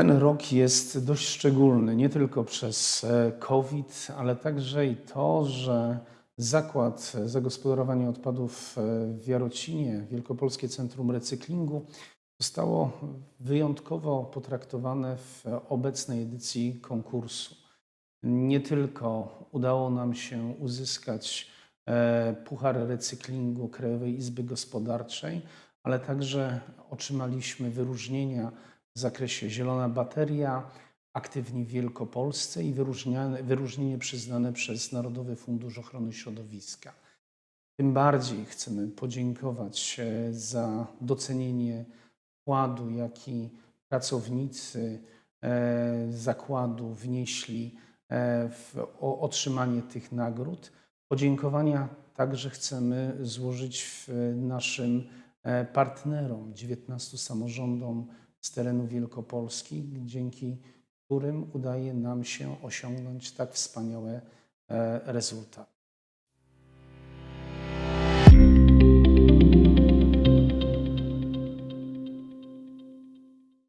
Ten rok jest dość szczególny, nie tylko przez e, COVID, ale także i to, że Zakład Zagospodarowania Odpadów e, w Jarocinie, Wielkopolskie Centrum Recyklingu, zostało wyjątkowo potraktowane w obecnej edycji konkursu. Nie tylko udało nam się uzyskać e, Puchar Recyklingu Krajowej Izby Gospodarczej, ale także otrzymaliśmy wyróżnienia w zakresie Zielona Bateria, Aktywni Wielkopolsce i wyróżnienie przyznane przez Narodowy Fundusz Ochrony Środowiska. Tym bardziej chcemy podziękować e, za docenienie wkładu, jaki pracownicy e, zakładu wnieśli e, w otrzymanie tych nagród. Podziękowania także chcemy złożyć naszym partnerom, 19 samorządom z terenu Wielkopolski, dzięki którym udaje nam się osiągnąć tak wspaniałe e, rezultaty.